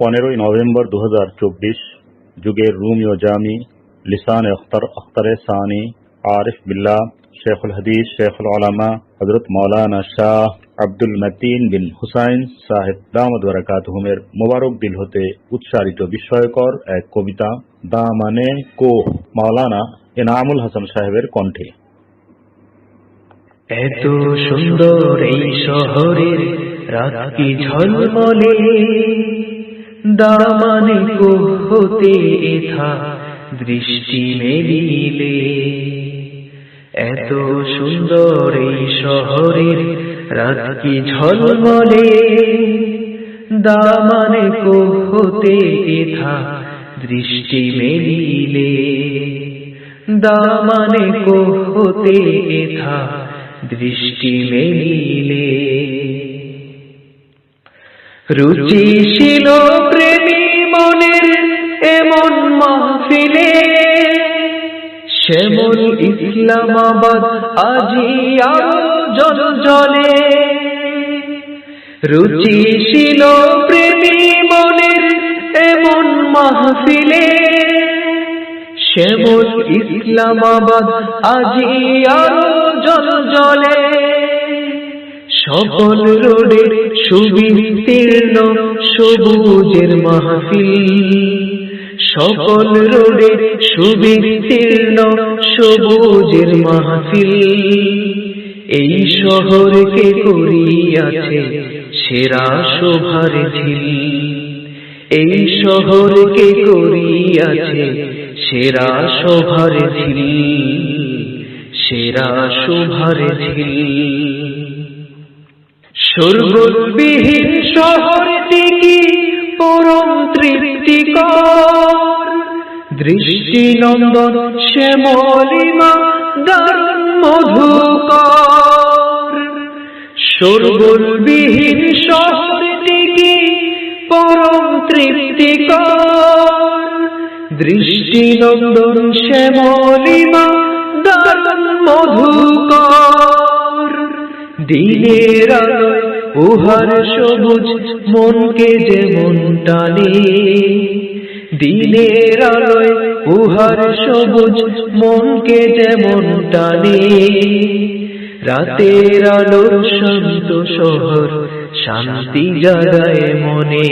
পনেরোই নভেম্বর দুহাজার চব্বিশ, যুগের রুমিও জামি, লিসান আখতার আখতারে সানি, আরিফ বিল্লাহ শেখুল হাদিস, শেখুল আলামা হজরত মৌলানা শাহ আব্দুল মতিন বিন হুসাইন সাহেব দামদ বরাকাতহুমের মোবারক দিল হতে উচ্চারিত বিস্ময়কর এক কবিতা দামানে কোহ মাওলানা এনামুল হাসান সাহেবের কণ্ঠে। এত সুন্দর এই শহরের রাত কি ঝলমলে? দামানে হতে এথা দৃষ্টি মেলিলে। এত সুন্দর এই শহরের রাত কি ঝলমলে? দামানে হতে এথা দৃষ্টি মেলিলে। দামানে হতে এথা দৃষ্টি মেলিলে। রুচি ছিল প্রেমী মনের এমন মাহফিলে, শ্যামল ইসলামাবাদ আজি জল জলে রুচি ছিল প্রেমী মনের এমন মাহফিলে, শ্যামল ইসলামাবাদ আজি জল জলে সকল রোডে সুবিস্তীর্ণ সবুজের মাহফিল। সকল রোডে সুবিস্তীর্ণ সবুজের মাহফিল। এই শহরকে করিয়াছে সেরা শোভার ঝিল। এই শহরকে করিয়াছে সেরা শোভার ঝিল। সেরা শোভার ঝিল। সর্ববিহীন শহরটি কি পরম তৃপ্তিকর? দৃষ্টি নন্দন শ্যামলিমা দারুণ মধুকর। সর্ববিহীন শহরটি কি পরম তৃপ্তিকর? দৃষ্টি নন্দন শ্যামলিমা দারুণ মধুকর। দিনের আলোয় উহার সবুজ মনকে যেমন টানে, দিনের আলোয় উহার সবুজ মনকে যেমন টানে। রাতের আলোর শান্ত শহর শান্তি জাগায় মনে।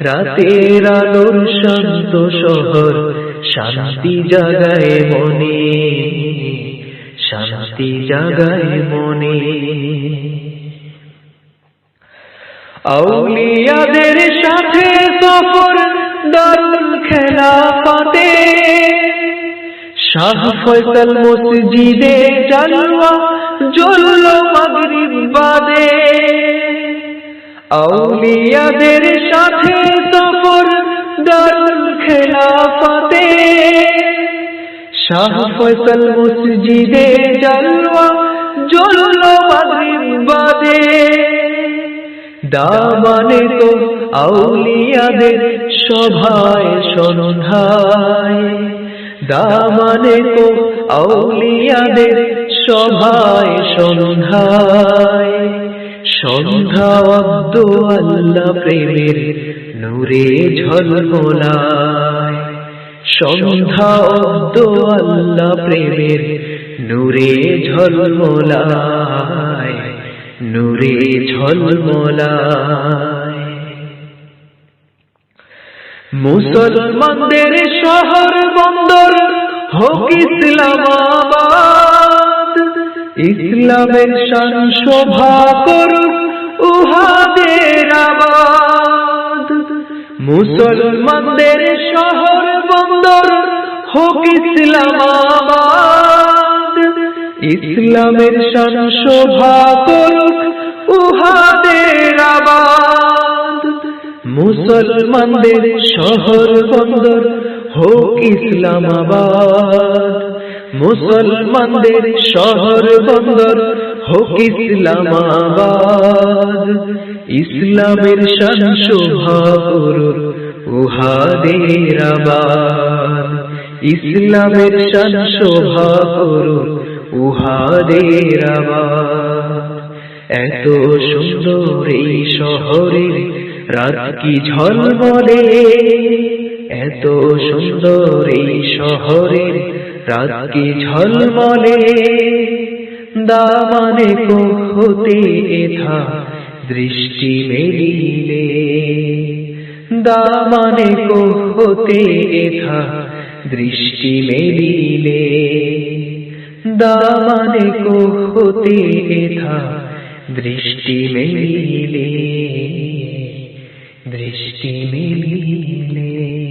রাতের আলোর শান্ত শহর শান্তি জাগায় মনে। শান্তি জাগায় মনে। আউলিয়াদের সাথে সফর খেলা পাতে শাহ ফয়সাল মসজিদে জালওয়া জ্বলল মাগরিব বাদে। আউলিয়াদের সাথে সফর খেলা পাতে শাহ ফয়সাল মসজিদে জালওয়া জ্বলল মাগরিব বাদে। দামানে তো আউলিয়াদের সভায় সন্ধ্যায়। দামানে তো আউলিয়াদের সভায় সন্ধ্যায়। সন্ধ্যা অব্দ আল্লাহ প্রেমের নূরে ঝলমলায়। সন্ধ্যা অব্দ আল্লাহ প্রেমের নূরে ঝলমলায়। নূরে ঝলমলায়। মুসলমানদের শহর বন্দর হোক ইসলামাবাদ। ইসলামের শান শোভা করুক উহাদের আবাদ। মুসলমানদের শহর বন্দর হোক ইসলামাবাদ। ইসলামের শান শোভা করুক উহাদের আবাদ। মুসলমানদের শহর বন্দর হোক ইসলামাবাদ। মুসলমানদের শহর বন্দর হোক ইসলামাবাদ। ইসলামের শান শোভা করুক উহাদের আবাদ। ইসলামের শান শোভা করুক উহাদের এত সুন্দর এই শহরে, রাত কি ঝলমলে? এত সুন্দর এই শহরে, রাত কি ঝলমলে? দামানে হতে এথা দৃষ্টি মেলিলে। দামানে হতে এথা দৃষ্টি মেলিলে। দামানে হতে এথা দৃষ্টি মেলিলে দৃষ্টি মেলিলে